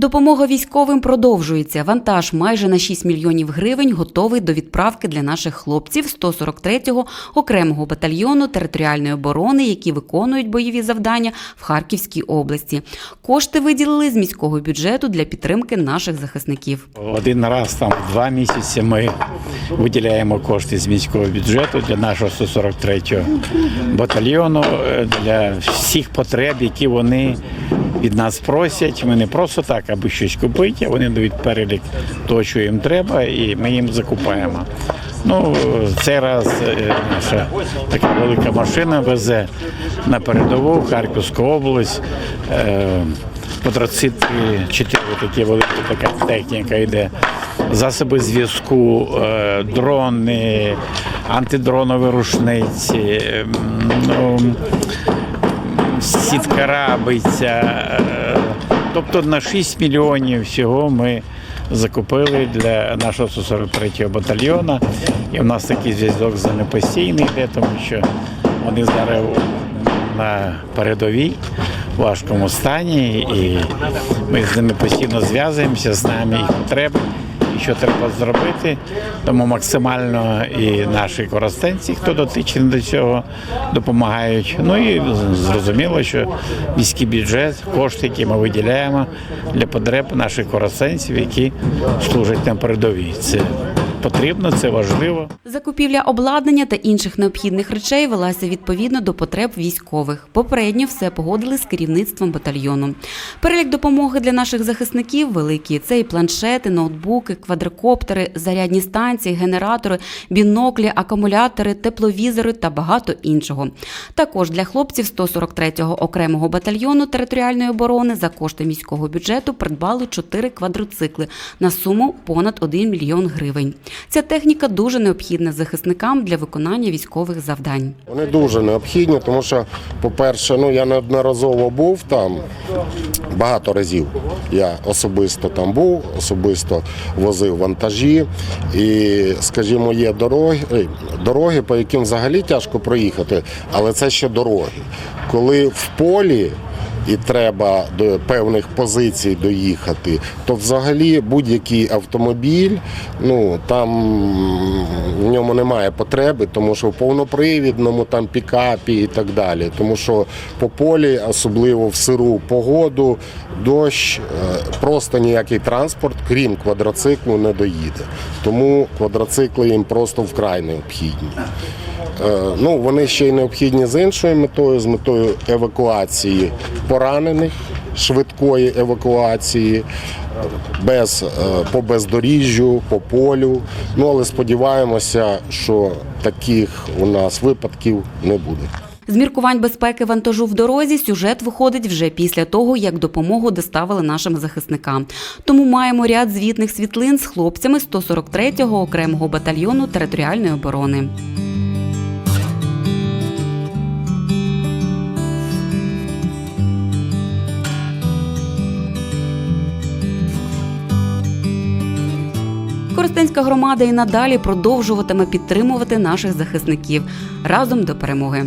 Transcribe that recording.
Допомога військовим продовжується. Вантаж майже на 6 мільйонів гривень готовий до відправки для наших хлопців 143-го окремого батальйону територіальної оборони, які виконують бойові завдання в Харківській області. Кошти виділили з міського бюджету для підтримки наших захисників. Один раз там два місяці ми виділяємо кошти з міського бюджету для нашого 143-го батальйону е, для всіх потреб, які вони від нас просять. Ми не просто так, аби щось купити, вони дають перелік того, що їм треба, і ми їм закупаємо. Ну, цей раз е, наша така велика машина везе на передову Харківську область. Е, Квадроцикли, чотири такі великі, така техніка йде. Засоби зв'язку, е, дрони, антидронові рушниці, ну, сітка рабиця. е, Тобто на 6 мільйонів всього ми закупили для нашого 143-го батальйону. І в нас такий зв'язок з ними постійний йде, тому що вони зараз на передовій в важкому стані, і ми з ними постійно зв'язуємося, знаємо їх потреби. Що треба зробити, тому максимально і наші коростенці, хто дотичний до цього, допомагають. Ну і зрозуміло, що міський бюджет, кошти, які ми виділяємо для потреб наших коростенців, які служать на передовій. Це потрібно, це важливо. Закупівля обладнання та інших необхідних речей велася відповідно до потреб військових. Попередньо все погодили з керівництвом батальйону. Перелік допомоги для наших захисників великий. Це і планшети, ноутбуки, квадрокоптери, зарядні станції, генератори, біноклі, акумулятори, тепловізори та багато іншого. Також для хлопців 143-го окремого батальйону територіальної оборони за кошти міського бюджету придбали чотири квадроцикли на суму понад 1 мільйон гривень. Ця техніка дуже необхідна захисникам для виконання військових завдань. Вони дуже необхідні, тому що, по-перше, ну я неодноразово був там багато разів. Я особисто там був, особисто возив вантажі. І, скажімо, є дороги, дороги, по яким взагалі тяжко проїхати, але це ще дороги. Коли в полі і треба до певних позицій доїхати, то взагалі будь-який автомобіль, ну там в ньому немає потреби, тому що в повнопривідному там пікапі і так далі. Тому що по полі, особливо в сиру погоду, дощ, е, просто ніякий транспорт, крім квадроциклу, не доїде. Тому квадроцикли їм просто вкрай необхідні. Е, Ну, вони ще й необхідні з іншою метою, з метою евакуації поранених, швидкої евакуації, без, е, по бездоріжжю, по полю. Ну, але сподіваємося, що таких у нас випадків не буде. З міркувань безпеки вантажу в дорозі сюжет виходить вже після того, як допомогу доставили нашим захисникам. Тому маємо ряд звітних світлин з хлопцями 143-го окремого батальйону територіальної оборони. Коростенська громада і надалі продовжуватиме підтримувати наших захисників разом до перемоги.